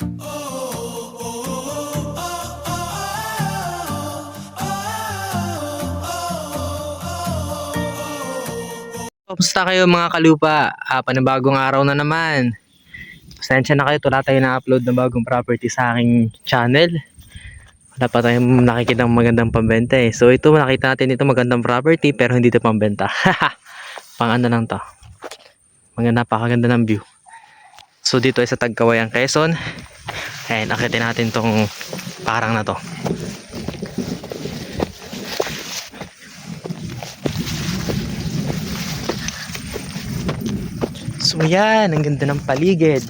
Kumusta kayo mga kalupa? Ah, panibagong araw na naman. Pasensya na kayo, wala tayo na-upload na bagong property sa aking channel. Wala pa tayong nakikita ng magandang pambenta eh. So ito, nakita natin ito magandang property pero hindi ito pambenta. Pang ano lang to. Maganda, napakaganda ng view. So dito ay sa Tagkawayan, Quezon. Ayan, akitin natin tong parang na to. So yan, ang ganda ng paligid.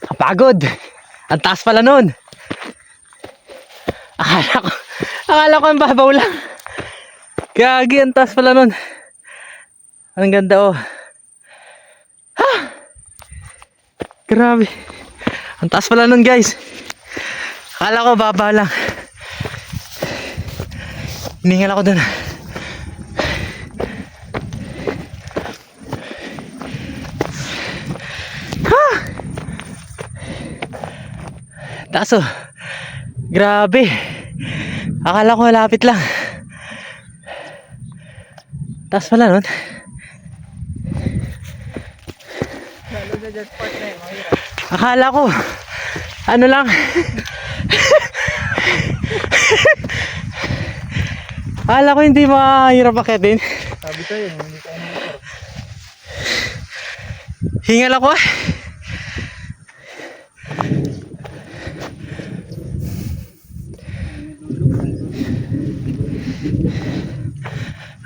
Kapagod! Ang taas pala nun! Akala ko, akala ko ang babaw lang. Gagi, ang taas pala nun. Ang ganda oh. Ha! Grabe. Ang taas pala nun guys. Akala ko baba lang. Hiningal ako dun. Ha! Taas oh. Grabe. Akala ko malapit lang. Taas pala nun. Akala ko, ano lang. Akala ko hindi mahirap akitin. Sabi ko yun, hindi tayo. Hingal ako ah.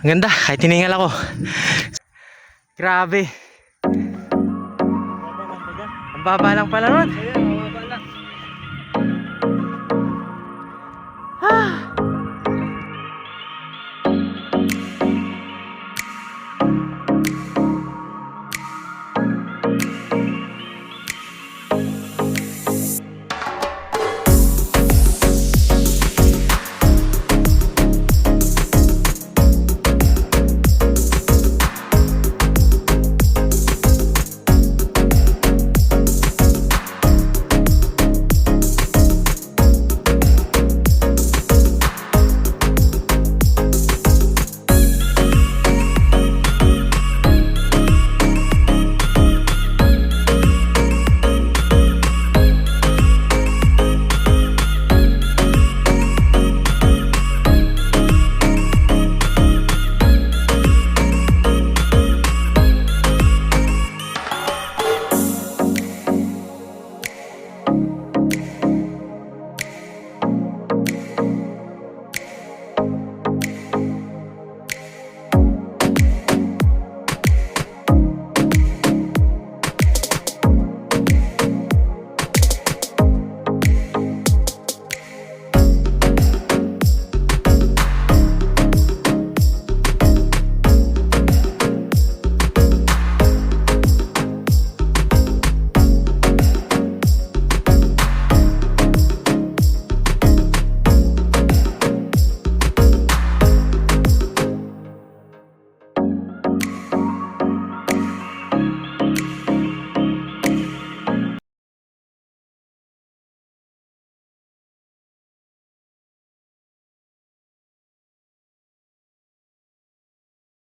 Ang ganda, kahit hiningal ako. Grabe. Ang baba lang pala nun.